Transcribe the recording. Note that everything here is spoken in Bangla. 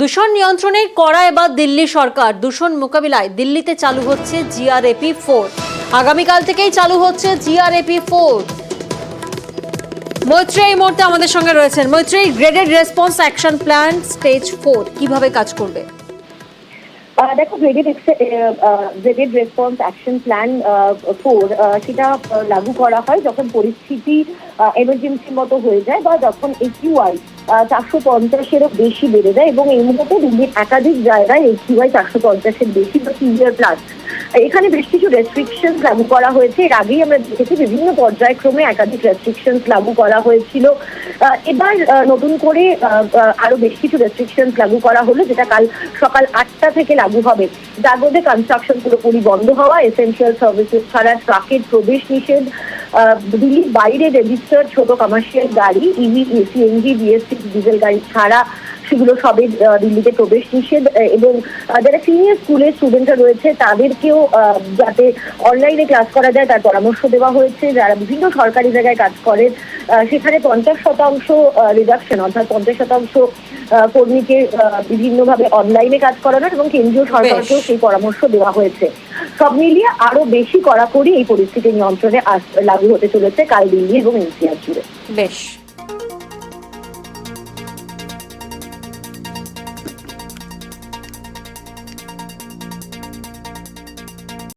দূষণ নিয়ন্ত্রণে কড়া এবার দিল্লি সরকার। দূষণ মোকাবিলায় দিল্লিতে চালু হচ্ছে জিআরএপি ফোর। আগামীকাল থেকেই চালু হচ্ছে জিআরএপি ফোর। মৈত্রী এই মুহূর্তে আমাদের সঙ্গে রয়েছেন। Maitree graded response action plan stage four. কীভাবে কাজ করবে? দেখো graded graded response action plan four সেটা লাগু করা হয় যখন পরিস্থিতি এমার্জেন্সি মতো হয়ে যায় বা যখন একিউআই চারশো পঞ্চাশেরও বেশি বেড়ে যায় এবং এই মুহূর্তে দিল্লির একাধিক জায়গায় একিউআই চারশো পঞ্চাশের বেশি বা সিভিয়ার প্লাস এখানে বেশ কিছু রেস্ট্রিকশন লাগু করা হয়েছে। এর আগেই আমরা দেখেছি বিভিন্ন পর্যায়ক্রমে একাধিক রেস্ট্রিকশন লাগু করা হয়েছিল। এবার নতুন করে আরও বেশ কিছু রেস্ট্রিকশন লাগু করা হলো, যেটা কাল সকাল আটটা থেকে লাগু হবে। মধ্যে কনস্ট্রাকশন পুরোপুরি বন্ধ হওয়া এসেন্সিয়াল সার্ভিসেস ছাড়া ট্রাকের প্রবেশ নিষেধ দিল্লির বাইরে রেজিস্টার্ড ছোট কমার্শিয়াল গাড়ি ইভি সিএনজি বিএসসি ডিজেল গাড়ি ছাড়া সেগুলো সবে দিল্লিতে প্রবেশ নিষেধ এবং যারা সিনিয়র স্কুলের স্টুডেন্টরা রয়েছে তাদেরকেও যাতে অনলাইনে ক্লাস করা যায় তার পরামর্শ দেওয়া হয়েছে। যারা বিভিন্ন সরকারি জায়গায় কাজ করেন সেখানে পঞ্চাশ শতাংশ রিডাকশন অর্থাৎ পঞ্চাশ শতাংশ কর্মীকে বিভিন্নভাবে অনলাইনে কাজ করানোর এবং কেন্দ্রীয় সরকারকেও সেই পরামর্শ দেওয়া হয়েছে। সব মিলিয়ে আরও বেশি কড়াকড়ি এই পরিস্থিতি নিয়ন্ত্রণে লাগু হতে চলেছে কাল দিল্লি এবং এনসিআর জুড়ে। বেশ।